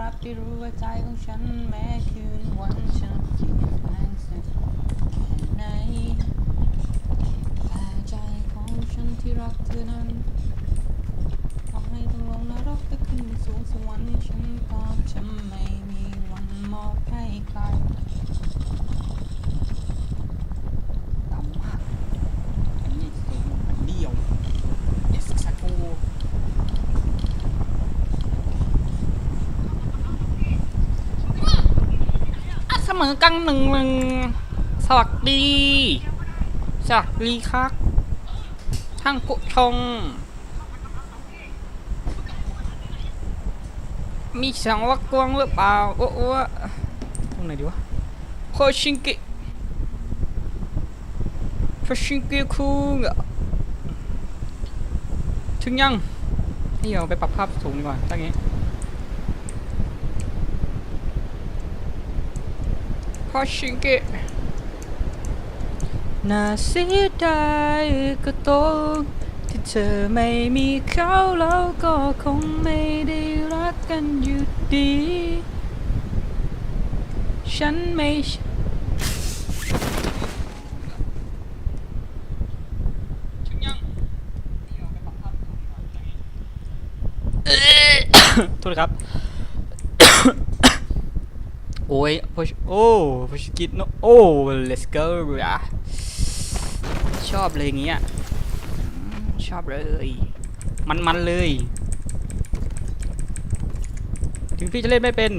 รับได้รู้ว่าใจของฉันแม้คืนวัน เสมอกันหนึ่งหนึ่งสวัสดี สวัสดีครับท่านผู้ชมมีเสียงวักกวางหรือเปล่าโอ้โอ้ตรงไหนดีวะโคชิงกิโคชิงกิคุงถึงยังนี่เอาไปปรับภาพสูงดีกว่าตั้งงี้ พอชิงเกะน่าเสียดายก็ตรงที่เธอไม่มีเขาแล้วก็คงไม่ได้รักกันอยู่ดี ฉันไม่ใช่ถึงยังโทษครับ โอ้ยพอชโอ้พอชกิดโนโอ้ let's go อะชอบเลยอย่างเงี้ย ชอบเลย มันมันเลย ถึงพี่จะเล่นไม่เป็น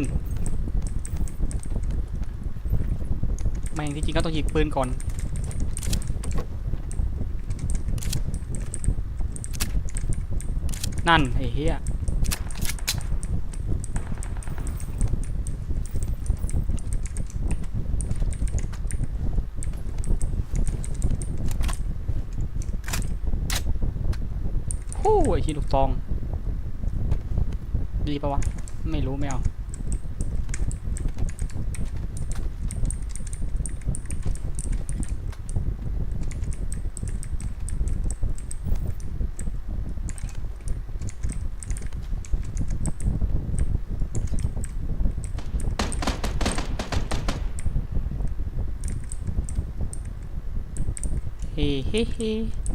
แม่งที่จริงก็ต้องหยิบปืนก่อน นั่นไอ้เหี้ย โอ้ที่ลูกซอง ดีปะวะ ไม่รู้ไม่เอาเฮ้เฮ้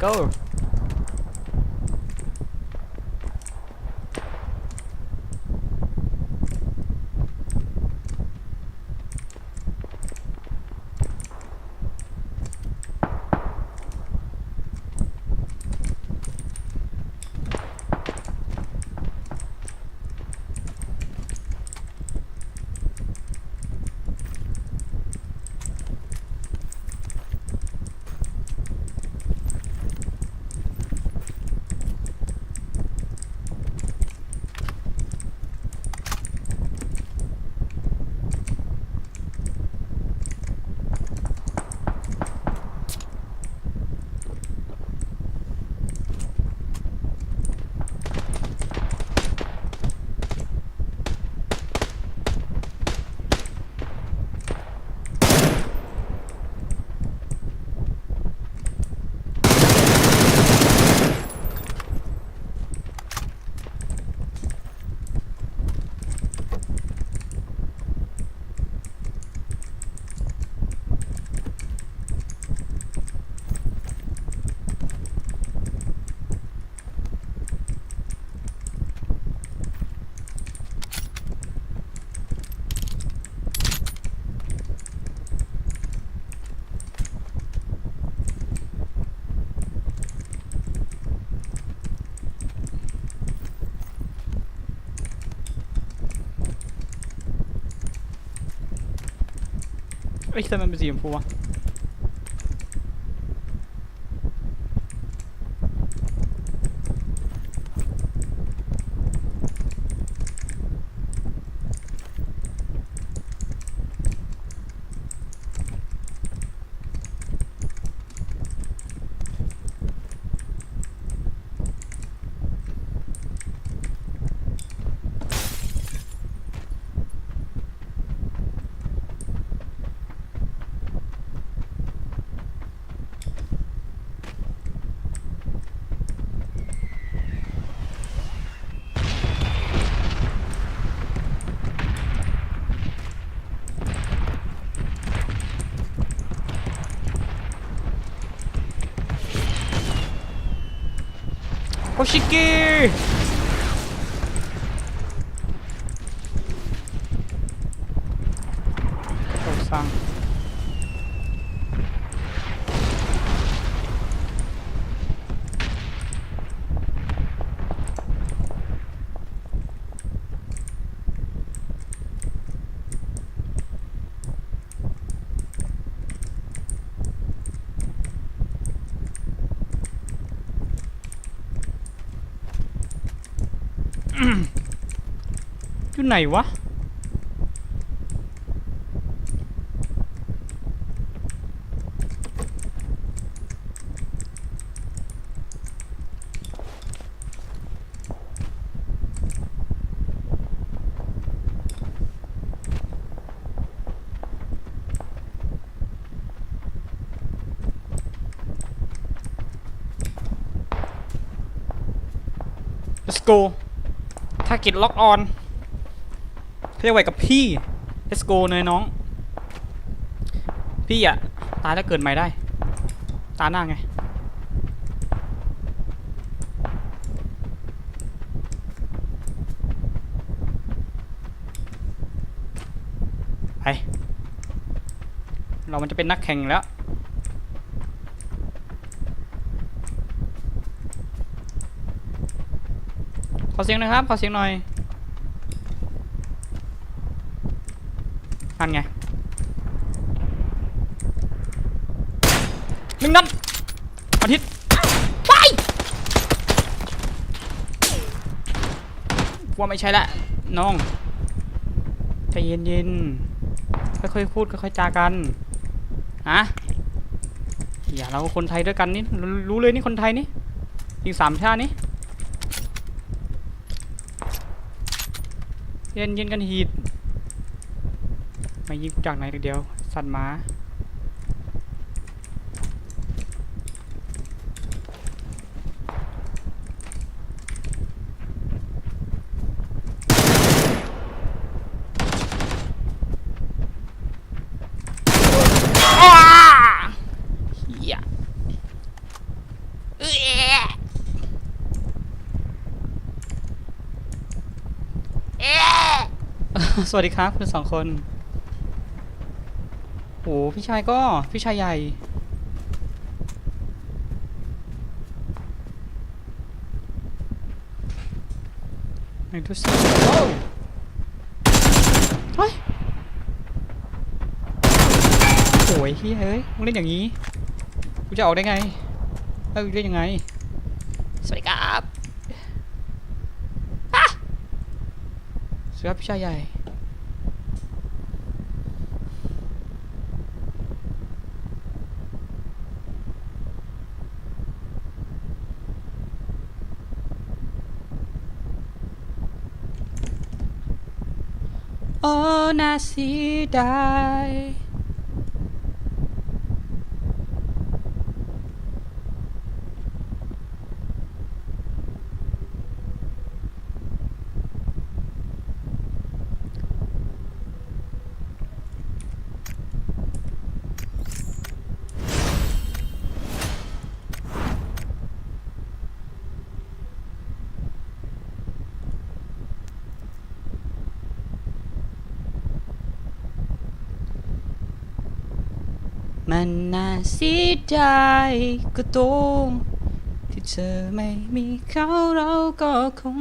go. เอ้ยทำไมมันเป็นสีชมพูวะ ชิกิโอ้สั่งอยู่ ไหนวะ let's go ถ้ากิดล็อกออน เรียกไว้กับพี่ let's go เลยน้อง พี่อะตายแล้วเกิดใหม่ได้ ตาหน้าไง ไป เรามันจะเป็นนักแข่งแล้วขอเสียงน่อยครับ ขอเสียงหน่อย นั่นไงหนึ่งนัดอาทิตย์ไปว่าไม่ใช่ละน้องใจเย็นๆค่อยๆพูดค่อยๆจากันฮะอย่าเราคนไทยด้วยกันนี่รู้เลยนี่คนไทยนี่อีกสามชาตินี่เย็นเย็นกันฮีด มายิงกูจากไหนเดียว สัตว์หมาอ้าเหี้ยเอ้ยสวัสดีครับคุณสองคนโอ้พี่ชายก็พี่ชายใหญ่ไหนดูสิโอ้เฮ้ยโอ้ยเฮ้ยเฮ้ยมึงเล่นอย่างนี้กูจะออกได้ไงเอ้ยเล่นยังไง สวัสดีครับสวัสดีครับพี่ชายใหญ่ โอ้น่า มันน่าเสียดายก็ตรงที่เธอไม่มีเขาเราก็คง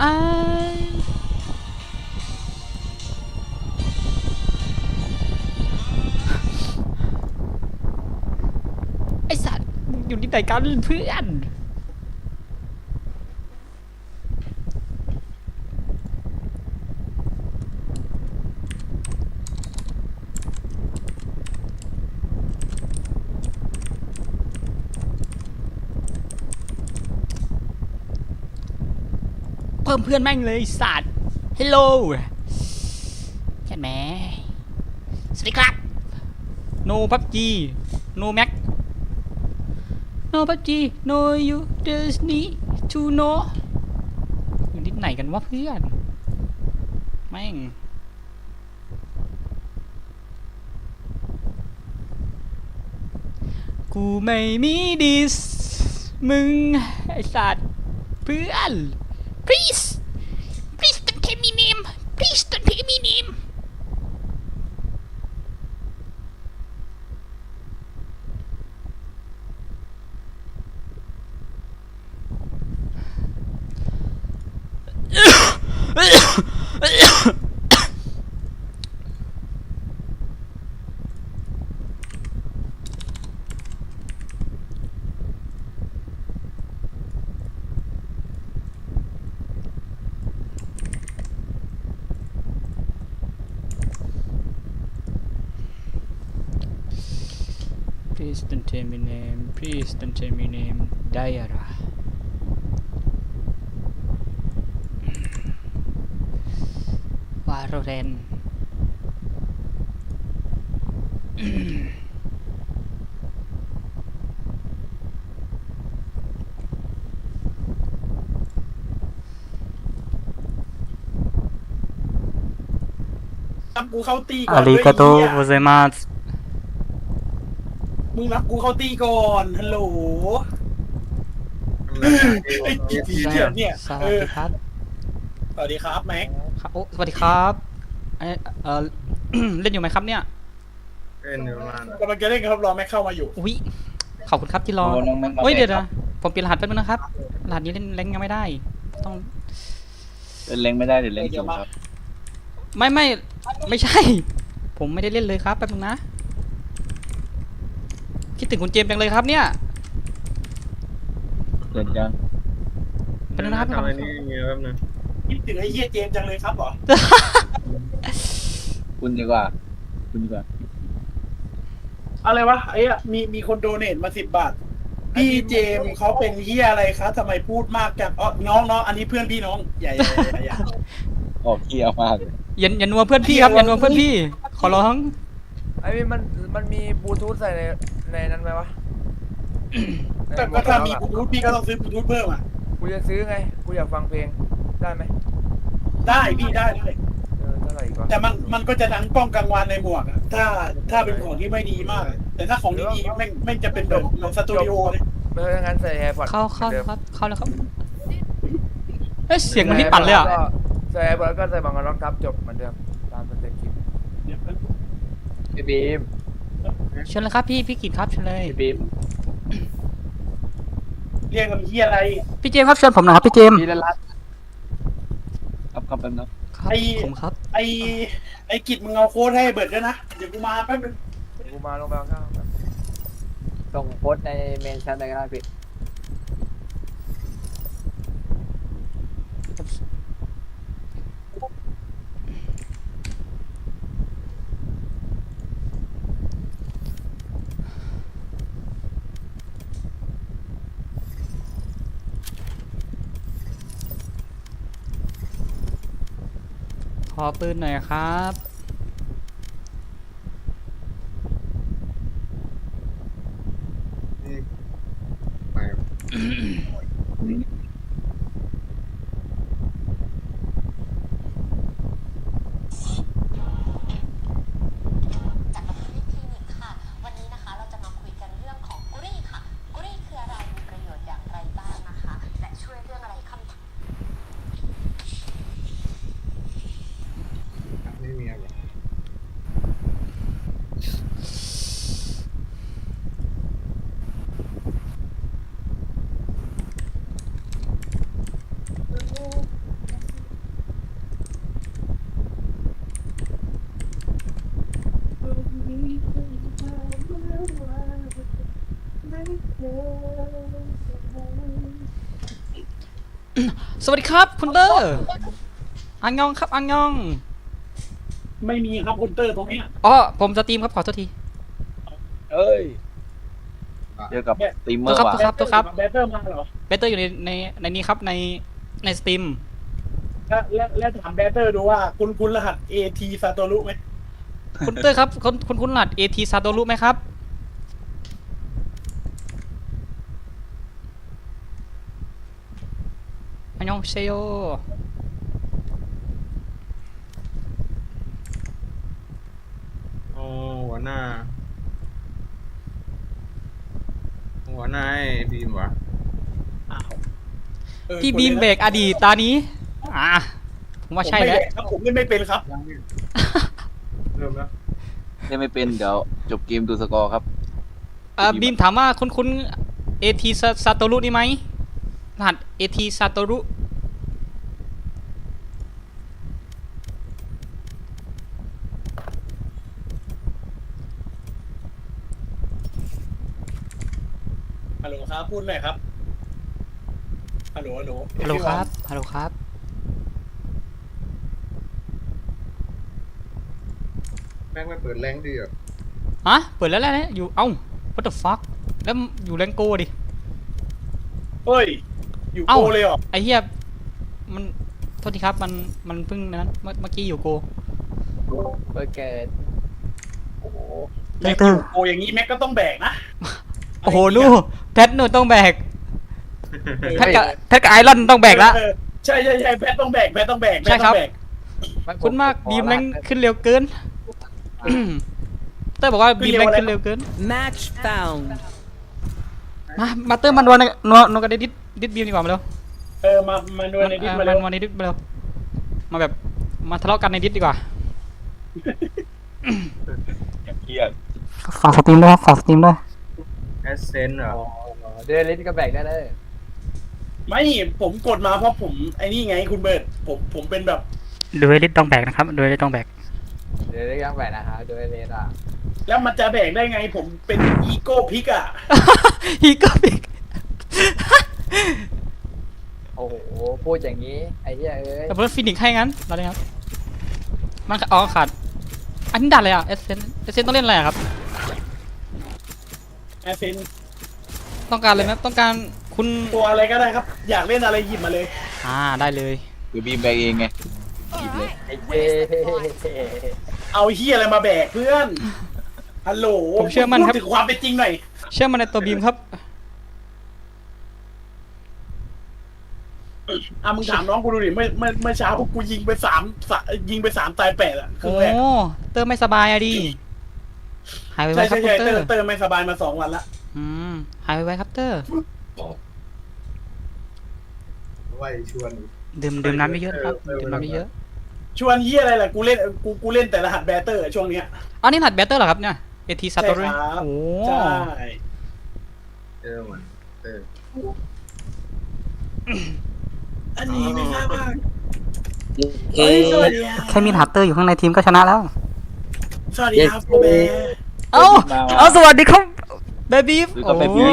ไอไอสัตว์อยู่ที่ไหนกันเพื่อน เพื่อนแม่งเลยสัตว์ฮัลโหลใช่ไหมสวัสดีครับ no PUBG no Mac no PUBG no you just need to know อยู่ที่ไหนกันวะเพื่อน แม่งกูไม่มีดิส มึง ไอสัตว์เพื่อน please don't tell me name please don't tell me name please don't tell me name please don't tell me name Diara วาโรเรนรับกูเข้าตีก่อนอาริกาโตด้วยโกไอ้เซเหี้ยมาสมึง รับกูเข้าตีก่อนฮัลโหลไอ้กี่ทีเดียวเนี่ยสเอวัสอดีครับสวัสดีครับแม็กครับโอ้สวัสดีครับเอ่อเอ่อเล่นอยู่ไหมครับเนี่ยเป็นอยู่ประมาณกำลังจะเล่นครับรอแม็กเข้ามาอยู่อุ้ยขอบคุณครับที่รอโอ้น้องแม็กมาเฮ้ยเดี๋ยวแม็กครันะบผมเปลี่ยนรหัสแป๊บนึงนะครับรหัสนี้เล่นเล่นยังไม่ได้ ต้องเล่นเล้งไม่ได้เดี๋ยวเล้งสูงครับ ไม่ไม่ไม่ใช่ ผมไม่ได้เล่นเลยครับแป๊บนึงนะ คิดถึงคุณเจมส์จังเลยครับเนี่ย เกิดยังเป็นนะครับ ทำอะไรนี่มีแป๊บนึงคิดถึงไอ้เฮียเจมส์จังเลยครับเหรอคุณดีกว่า คุณดีกว่า อะไรวะไอ้อะมีมีคนโดเนทมาสิบบาท พี่เจมส์เขาเป็นเฮียอะไรครับทำไมพูดมากจังอ๋อน้องน้องอันนี้เพื่อนพี่น้องอย่าอย่าอย่าอย่าออกเที่ยวมากเลยอย่าอย่านัวเพื่อนพี่ครับอย่านัวเพื่อนพี่ ขอร้องไอ้นี่มันมันมีบลูทูธใส่ในในนั้นไหมวะแต่ก็ถ้ามีบลูทูธพี่ก็ต้องซื้อบลูทูธเพิ่มอะ กูจะซื้อไง กูอยากฟังเพลงได้ไหมได้พี่ได้ได้เออเท่าไหร่อีกวะแต่มันมันก็จะดังกล้องกลางวันในหมวกอะถ้าถ้าเป็นของที่ไม่ดีมากอะแต่ถ้าของดีๆแม่งแม่งจะเป็นแบบเหมือนสตูดิโอเลยไม่ถ้างั้นใส่แอร์พอดเข้าเข้าครับเข้าแล้วครับเอ้ยเสียงมันที่ปั่นเลยอะ ใส่แอร์พอดก็ใส่บังกะล็อกทับจบเหมือนเดิม ตามสเต็ปคลิป พี่บีมเชิญเลยครับพี่พี่กิตครับเชิญเลยพี่บีมเรียกกันเฮียอะไร พี่เจมส์ครับเชิญผมหน่อยครับพี่เจมส์พี่ละลัดครับครับเป็นนะครับไอ้ ผมครับไอไอกิจมึงเอาโค้ดให้เบิร์ดด้วยนะ เดี๋ยวกูมาแป๊บนึงกูมาลงไปเอาข้าวครับส่งโพสต์ในเมนชั่นได้ก็ได้พี่ ขอปืนหน่อยครับ ไป จากดรคลินิกค่ะ วันนี้นะคะเราจะมาคุยกันเรื่องของกุรี่ค่ะ กุรี่คืออะไร มีประโยชน์อย่างไรบ้างนะคะ และช่วยเรื่องอะไรคำถาม ไม่มีอะไร สวัสดีครับคุณเตอร์อังยองครับอังยองไม่มีครับคุณเตอร์ตรงเนี้ยอ๋อผมสตรีมครับขอโทษที เอ้ยเจอกับสตรีมเมอร์ครับว่ะ ครับครับ แบตเตอร์มาเหรอเบเตอร์อยู่ในในในนี้ครับในในสตรีมแล้วแล้วแล้วถามแบตเตอร์ดูว่าคุณคุณรหัส AT ซาโตรุไหมคุณเตอร์ครับคุณคุณคุณหลัดเอทีซาโตรุไหมครับ อันยองเซโยโอ้หัวหน้า หัวหน้าไอ้บีมวะอ้าวเออพี่บีมเบรกอดีตตานี้ อ่าผมว่าใช่ผมไม่แล้วแบกครับผมเล่นไม่เป็นครับเริ่มแล้วเล่นไม่เป็นเดี๋ยวจบเกมดูสกอร์ครับ เอ่อบีมถามว่าคุณคุณเอทีซาโตรุนี่ไหมรหัสเอทีซาโตรุ ฮัลโหลครับพูดหน่อยครับฮัลโหลฮัลโหลฮัลโหลครับ ฮัลโหลครับ แม่งไม่เปิดแรงดีอะฮะ เปิดแล้วแหละเนี่ยอยู่ เอ้า what the fuck แล้วอยู่แรงโกดิ เฮ้ย อยู่เอ้าโกเลยเหรอไอ้เหี้ย มัน โทษทีครับ มัน มันเพิ่งนั้นเมื่อเมื่อกี้อยู่โกเปิดเกิดโอ้โหแม็กอยู่โกอย่างนี้แม็กก็ต้องแบกนะโอ้โหนู่ แพทหนูต้องแบกแพทกับแพทกับไอรอนต้องแบกละ เออใช่ใช่ใช่แพทต้องแบกแพทต้องแบกแพทใช่ครัต้อบงแบกนคุณมากผบีมขอแรงลากขึ้นเร็วเกินเตอร์บอกว่าบีมแรงขึ้นเร็วเกิน Match found. มามาเตอร์มันนวลนวลนวลกันดิดดิดบีมดีกว่ามาเร็วเออมามาดูในดิสเออมาเร็วมาในดิสมาเร็วมาแบบมาทะเลาะกันในดิสดีกว่าเครียดฝากสตรีมด้วยฝากสตรีมด้วย แอสเซนต์เหรออ๋อ เดือนลิตรก็แบกได้เลยไม่ผมกดมาเพราะผมไอ้นี่ไงคุณเบิร์ดผมผมเป็นแบบดูเอลิตต้องแบกนะครับดูเอลิตต้องแบกเดือนลิตรยังแบกนะฮะเดือนลิตรอะแล้วมันจะแบกได้ไง ผมเป็นอีโก้พิกอะฮีก็บิกโอ้โหพูดอย่างนี้ไอ้เหี้ยเอ้ยแต่เบิร์ดฟินิกให้งั้นเราเลยครับมันอ๋อขาดอันนี้ดัดเลยอะเอเซนเอเซนต้องเล่นอะไรอะครับแอสเซน ต้องการอะไรไหมต้องการคุณตัวอะไรก็ได้ครับ อยากเล่นอะไรหยิบมาเลยอ่าได้เลยคือบีมแบกเองไงหยิบเลยไอ้เจเอาเฮียอะไรมาแบกเพื่อนฮัลโหลผมเชื่อมั่นครับ พูดถึงความเป็นจริงหน่อยเชื่อมันในตัวบีมครับอะมึงถามน้องกูดูดิเมื่อเมื่อเมื่อเช้าพวกกูยิงไปสามสะยิงไปสามตายแปดอะคือโอ้แรกเตอร์ไม่สบายอะดิหายไปไวใช่ๆครับใช่คุณใช่เตเตออร์ร์เตอร์ไม่สบายมาสองวันละ อืมหายไปไวๆครับเตอร์ไหวชวนดื่มดื่มน้ำเยอะๆครับดื่มน้ำเยอะชวนเฮียอะไรล่ะกูเล่นกูกูเล่นแต่รหัสแบตเตอร์ช่วงเนี้ยๆอ๋อนี่ถัดแบตเตอร์เหรอครับเนี่ยเอทีซาโตรุใช่ครับโอ้ใช่เจอมันเอออันนี้ไม่ทราบว่าเฮ้เฮ้ยยสวัสดีครับแค่มีถัดเตอร์อยู่ข้างในทีมก็ชนะแล้ว สวัสดีครับโบเบเอ้าเอาสวัสดีครับ เบบี้สวัสดีครับ Baby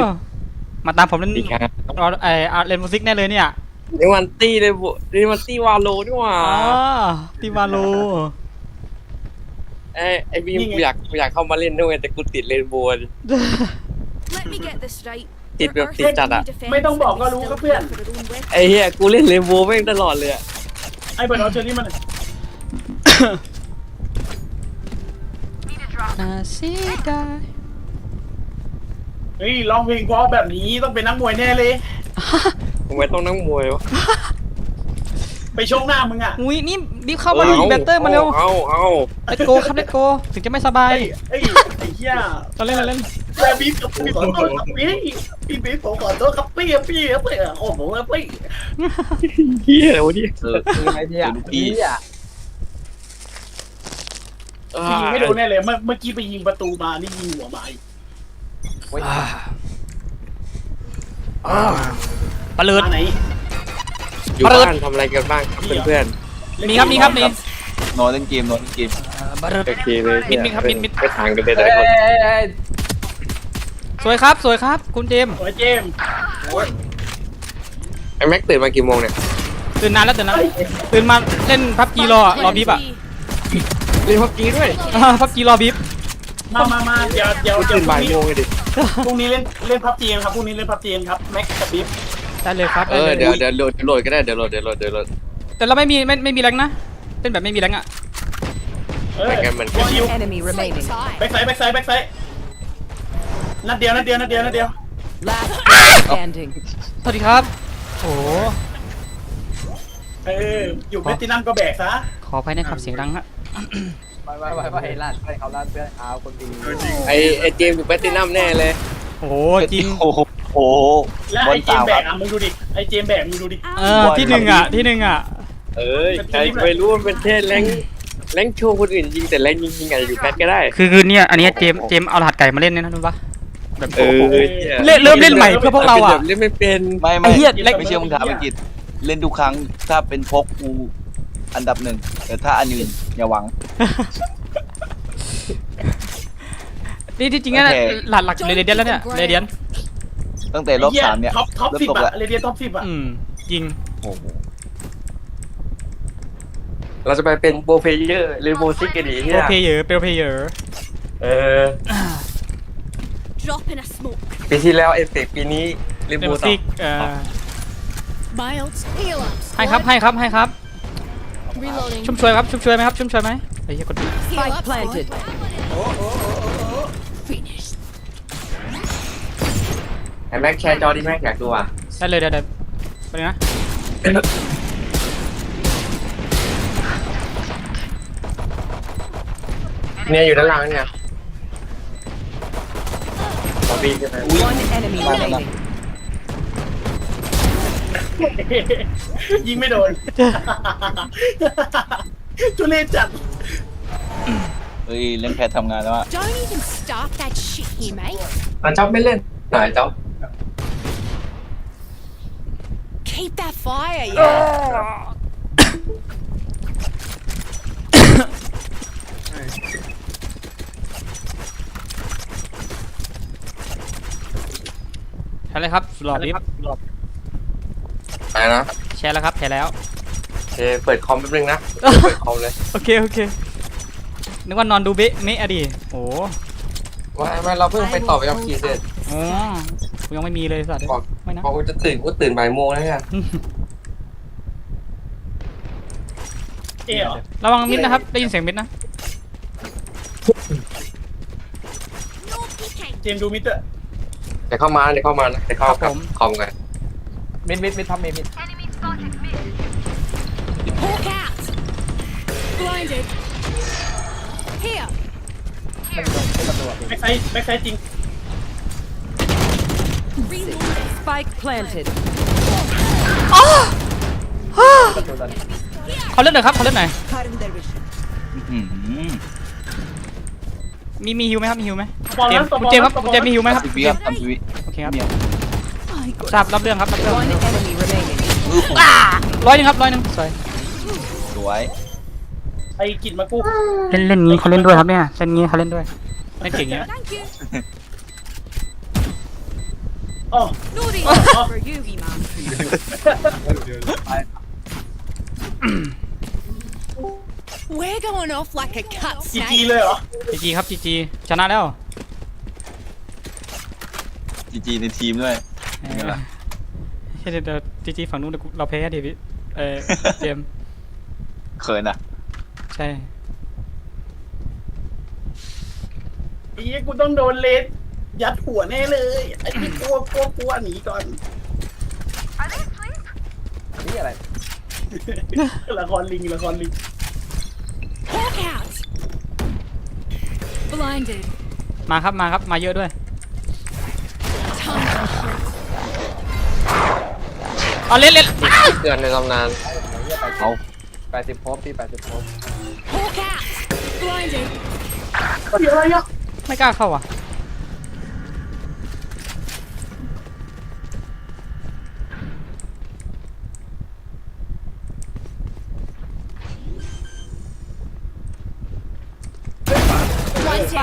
มาตามผมเล่นดีครับเอาไออาร์เล่นมิวสิกแน่เลยเนี่ยนี่มันตี้เลยบุนี่มันตี้วาโลนี่หว่าอ๋อติวาโล ไอ้ไอ้บีมกูอยากกูอยากเข้ามาเล่นด้วยแต่กูติดเลนโบว์ Let me get this right. ติดแบบติดจัดอะไม่ต้องบอกก็รู้ครับเพื่อน ไอ้เหี้ยกูเล่นเลนโบว์แม่งตลอดเลยอะไอ้เบิร์ดเอาเชอรี่มาหน่อยน่าเสียดายเฮ้ยร้องเพลงเพราะแบบนี้ต้องเป็นนักมวยแน่เลย ทำไมต้องนั่งมวยวะไปชกหน้ามึงอะอุ้ยนี่รีบเข้ามาดิแบตเตอร์มาเร็วเอาเอาเลตโกครับเลตโกถึงจะไม่สบายเอ้ยเอ้ยไอ้เหี้ยเราเล่นเราเล่นแต่บีบกับพี่ขอโทษครับพี่พี่บีบผมขอโทษครับพี่พี่พี่โอ้โหพี่เหี้ยอะไรวะเนี่ยเออคือไอ้เหี้ยเป็นลูกพี่เหี้ยยิงไม่โดนแน่เลยเมื่อเมื่อกี้ไปยิงประตูมานี่ยิงหัวไม้เว้ยปะเลิดมาไหน อยู่บ้านทำอะไรกันบ้างครับเพื่อนมีครับมีครับมี นอนเล่นเกมนอนเล่นเกมปะเลิด ๆโอเคเลยมิดมิดครับมิดมิดไปทางกันเลยแต่เอ้ละยคนเอ้ยเอ้ยสวยครับสวยครับ คุณเจมส์โอ้ยเจมส์ไอ้แม็กตื่นมากี่โมงเนี่ยตื่นนานแล้วตื่นนานตื่นมาเล่นพับจีรออะรอบีบอะเล่นพับจีด้วย พับจีรอบีบมามามาเดี๋ยวเดี๋ยวเดี๋ยวตื่นพรุ่บ่างยนี้โมงเลยดิ พรุ่งนี้เล่นเล่นพับจีนครับพรุ่งนี้เล่นพับจีนครับแม็กกับบีบได้เลยครับเอได้อเลยเดี๋ยวเดี๋ยวโหลดโหลดก็ได้เดี๋ยวโหลดเดี๋ยวโหลดเดี๋ยวโหลด แต่แต่เราไม่มีไม่ไม่มีแรงนะเล่นแบบไม่มีแรงอะเออเหมือนกันเหมือนกันวางอยู่ enemy remaining แบ็คไซด์แบ็คไซด์แบ็คไซด์นัดเดียวนัดเดียวนัดเดียวนัดเดียว last player standing สวัสดีครับโอ้โหเอออยู่เพชรตินัมก็แบกซะขออภัยนะครับเสียงดังฮะ ไม่ไม่ไม่ไม่ลาดให้เขาลาดเพื่อนเอาคนดีไอไอเจมส์อยู่แพลตตินัมแน่เลย โอ้โหจริง โอ้โหโอ้โหและบอไอ้ลเจมสาวแบครักบอะมึงดูดิ ไอ้เจมแบกมึงดูดิ เออที่หนึ่งอะที่หนึ่งอะ เอ้ยใครไม่รู้มันเป็นเทศแรงแรงโชว์คนอื่นยิงแต่แรงยิงยิงอาจจะอยู่แพทก็ได้ คือคือเนี่ยอันเนี้ยเจมส์เจมส์เอารหัสไก่มาเล่นเนี่ยนะรู้ปะแบบเออเล่นเริ่มเล่นใหม่เพื่อพวกเราอะ เล่นไม่เป็น ไม่ไอ้ไม่เหี้ยเล็ก ไม่เชื่อมึงถามอังกฤษเล่นทุกครั้งถ้าเป็นพกกู อันดับหนึ่งแต่ถ้าอันอื่นอย่าหวัง นี่ที่จริงๆนะโอเค หลักหลักเรเดียนแล้วเนี่ยเรเดียนตั้งแต่รอบไอ้หี้สามเนี่ยท็อปท็อปเริ่มสิบตกอะละเรเดียนท็อปสิบอะอืมจริงโอ้โหเราจะไปเป็นโปรเพลเยอร์หรือโบซิกกันดีโปเนี่รยเพเยอร์เปรเพเยอร์เออ Drop in a smoke. ปีที่แล้วเอฟเฟกปีนี้ลิเปรโบซิกเอ่อ Miles. Heal up. ให้ครับให้ครับ ให้ครับ Reloading. ชุ่มช่วยครับชุ่มช่วยไหมครับชุ่มช่วยไหมไอ้เหี้ยกด Heal spike up. planted Finish. ไอแม็กแชร์จอดิแม็กอยากดูอะได้เลยได้ได้ไปเลยนะเนี่ยอยู่ด้านล่างเนี่ยบอบบี้ใช่ไหม one enemy remaining ยิงไม่โดนทุเรศจัด เฮ้ยเล่นแพททำงานแล้วอะ Don't even start that shit here, mate. อะจ๊อบไม่เล่นไหนจ๊อบ Keep that fire, yeah. แชร์เลยครับหลอดลิฟต์ ไหนนะแชร์แล้วครับแชร์แล้ว โอเคเปิดคอมแป๊บนึงนะ เปิดคอมเลย โอเคโอเค นึกว่านอนดูเบะเมะอะดิโอ้ว่าไม่เราเพิ่งไปต่อไปกับขี่เสร็จโอ้กูยังไม่มีเลยสัตว์บอก ไม่นะ พอกูจะตื่นกูตื่นบ่ายโมงแล้วเนี่ยเอ๋เหรอระวังมิดนะครับ ได้ยินเสียงมิดนะ No peeking. เจมส์ดูมิเตอร์ เดี๋ยวเข้ามาเดี๋ยวเข้ามานะเดี๋ยวเข้ากับคอมกัน มิดมิดมิดทำมิดมิด Hawk out. Blinded. Here. ไม่โดนไม่โดนตัวพี่แบ็คไซด์แบ็คไซด์จริง Reloading. spike planted ตัวตอนนี้เขาเล่นหน่อยครับเขาเล่นหน่อยอื้อหือมีมีฮิวไหมครับมีฮิวไหมบอลเจนั้มนส์ตัวบคุณอลเจมส์คนั้รับนคุณเจมส์มีฮิวไหมครับทำทีวีครับทำทีวีโอเคครับเมีย ทราบรับเรื่องครับรับเรื่อง one enemy remaining ร้อยหนึงครับร้อยหนึงสวยสวยไอ้กิดมากู้เล่นเล่นงี้เขาเล่นด้วยครับเนี่ยเล่นงี้เขาเล่นด้วยเล่นเก่งเงี้ย Thank you. อ๋อ Naughty Oh. for you, man. We're going off like a cut จีจี snake. เลยเหรอจีจีครับจีจีชนะแล้ว จีจีในทีมด้วย เป็นไงล่ะเฮ้ยเดี๋ยวจีจีฝั่งนู้นเดี๋ยวกูเราแพ้ดิพี่เออเจมส์เขินอะใช่ ไอ้เหี้ยกูต้องโดนเลสยัดหัวแน่เลยไอ้ที่กลัวกลัวกลัวหนีก่อนนี่อะไร ละครลิงละครลิง Hawk out. Blinded. มาครับมาครับมาเยอะด้วย เอาเล่นเล่นเตือนในตำนานเอาแปดสิบโพบพี่แปดสิบโพบ Hawk out. Blinded. เดี๋ยวอะไรอะไม่กล้าเข้าอะ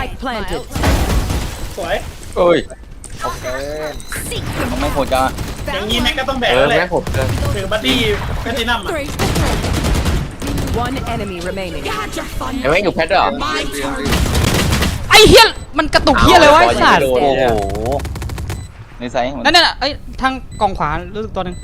spike planted สวยเอ้ยเกินทำไมโหดจังอะ อย่างนี้แม็กก็ต้องแบกเออแล้วแหแม่ละผมเตือนถือบัดดี้แพตตินัมอะ Three. one enemy remaining You had your fun. ไอ้แม่งอยู่แพทด้วยเหรอ My turn. ไอ้เฮียมันกระตุกเฮียเลยวะไอ้สัตว์โอ้โหในไซส์ของมันนั่นน่ะไอ้ยทางกล่องขวารู้สึกตัวหนึ่ง